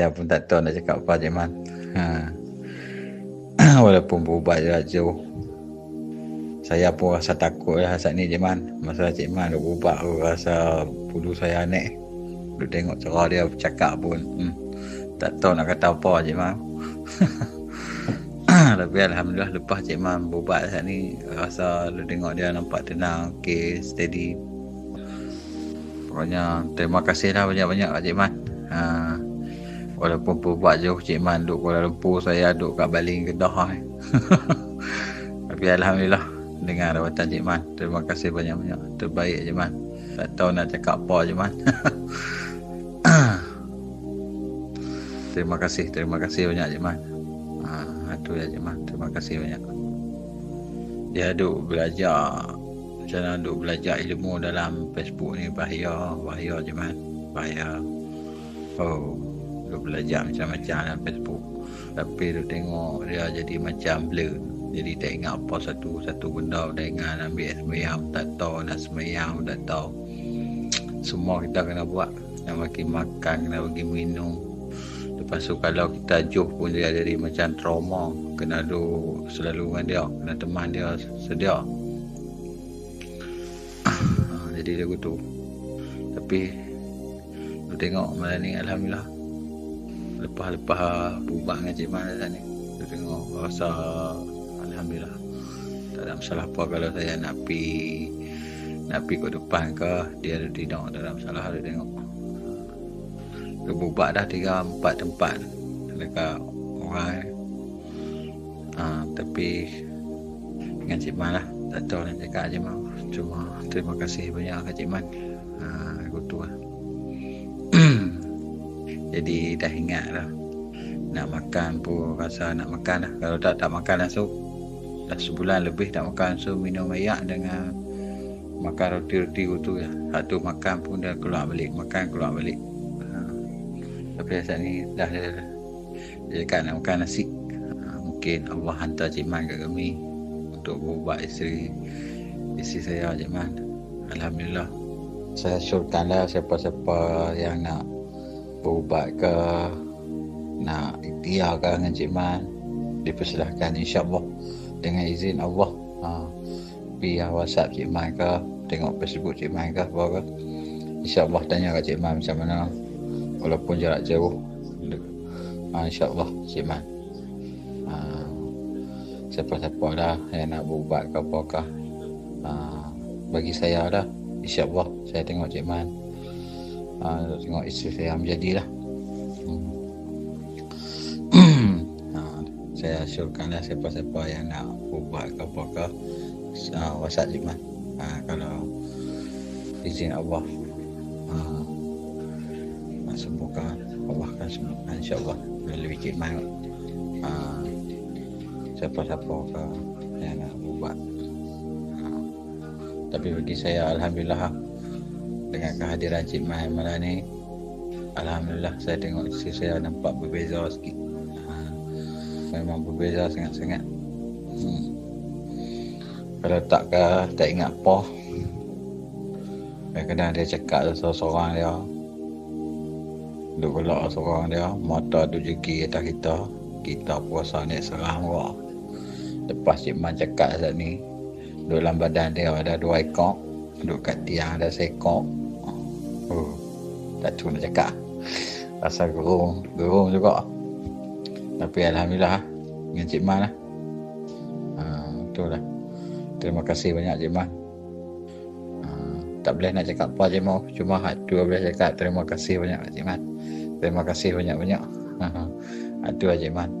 Saya pun tak tahu nak cakap apa Cik Man. Ha. Walaupun berubat jarak jauh. Saya pun rasa takut lah saat ni Cik Man. Masa Cik Man duk berubat aku rasa bulu saya naik. Duk tengok cara dia bercakap pun. Hmm. Tak tahu nak kata apa Cik Man. Tapi Alhamdulillah lepas Cik Man berubat saat ni rasa lu tengok dia nampak tenang, okay, steady. Pokoknya terima kasih lah banyak-banyak Cik Man. Ha, walaupun berubat jauh Cik Man duduk Kuala Lumpur saya duduk kat Baling Kedah eh. Tapi Alhamdulillah dengan rawatan Cik Man. Terima kasih banyak-banyak. Terbaik Cik Man. Tak tahu nak cakap apa Cik Man. terima kasih, terima kasih banyak Cik Man. Ha, itu ya Cik Man. Terima kasih banyak. Dia duduk belajar macam mana duduk belajar ilmu dalam Facebook ni bahaya, bahaya Cik Man. Bahaya. Oh, duduk belajar macam-macam dalam Facebook. Tapi tu tengok dia jadi macam blur. Jadi tak ingat apa satu satu benda tak ingat ambil semayang tak tahu nak semayang tak tahu. Semua kita kena buat. Nak bagi makan kena bagi minum. Lepas tu kalau kita juh pun dia jadi macam trauma. Kena do selalu dengan dia kena teman dia sedia. Jadi dia gitu tapi tu tengok malam ni Alhamdulillah lepas-lepas berubah dengan Cik Man ni tu tengok rasa Alhamdulillah tak ada masalah apa kalau saya nak pi nak pi ke depan ke. Dia ada tidak tak ada masalah dia tengok. Dia bubat dah tiga empat tempat dekat orang. Ha, tapi dengan Cik Man lah tak tahu nak cakap je mau cuma terima kasih banyak ke Cik Man ha, jadi dah ingat lah. Nak makan pun rasa nak makan lah. Kalau tak tak makan langsung dah sebulan lebih tak makan so minum air dengan makan roti-roti tu ya satu makan pun dah keluar balik makan keluar balik. Ha. tapi saat ni dah dia, dia cakap nak makan nasi. Ha. mungkin Allah hantar Cik Man kat kami untuk berubat isteri isteri saya Cik Man. Alhamdulillah. Saya syurkanlah siapa-siapa yang nak berubat ke nak ikhtiar ke dengan Cik Man? Dipersilahkan insyaAllah. Dengan izin Allah. Ha, via WhatsApp Cik Man ke tengok Facebook Cik Man ke apa ke InsyaAllah tanya kat Cik Man macam mana. Walaupun jarak jauh. Ha, InsyaAllah Cik Man. Ha, siapa-siapa dah yang nak berubat ke apa ke ha, bagi saya dah. InsyaAllah saya tengok Cik Man ha, tengok isteri saya menjadilah. Saya assurkanlah siapa-siapa yang nak ubah ke apa ke. Uh, whatsapp lima uh, kalau izin Allah. Uh, sembuhkan Allah akan sembuhkan insyaAllah. Lebih khidmat uh, siapa-siapa ke yang nak ubah uh, tapi bagi saya Alhamdulillah dengan kehadiran Cik Mai malam ni Alhamdulillah saya tengok isteri saya nampak berbeza sikit. Memang berbeza sangat-sangat. Hmm. kalau tak ke tak ingat apa kadang-kadang dia cakap seorang dia. Duduk gelak seorang dia mata tu jegi atas kita kita puasa ni serang wak lepas Cik Man cakap saat ni duduk dalam badan dia ada dua ekor duduk kat tiang ada seekor tak tahu nak cakap rasa gerung gerung juga tapi Alhamdulillah dengan Cik Man lah. Ha, betul lah. Terima kasih banyak Cik Man. Ha, tak boleh nak cakap apa je mau. Cuma tu boleh cakap terima kasih banyak Cik Man. Terima kasih banyak-banyak. Ha, tu lah Cik Man.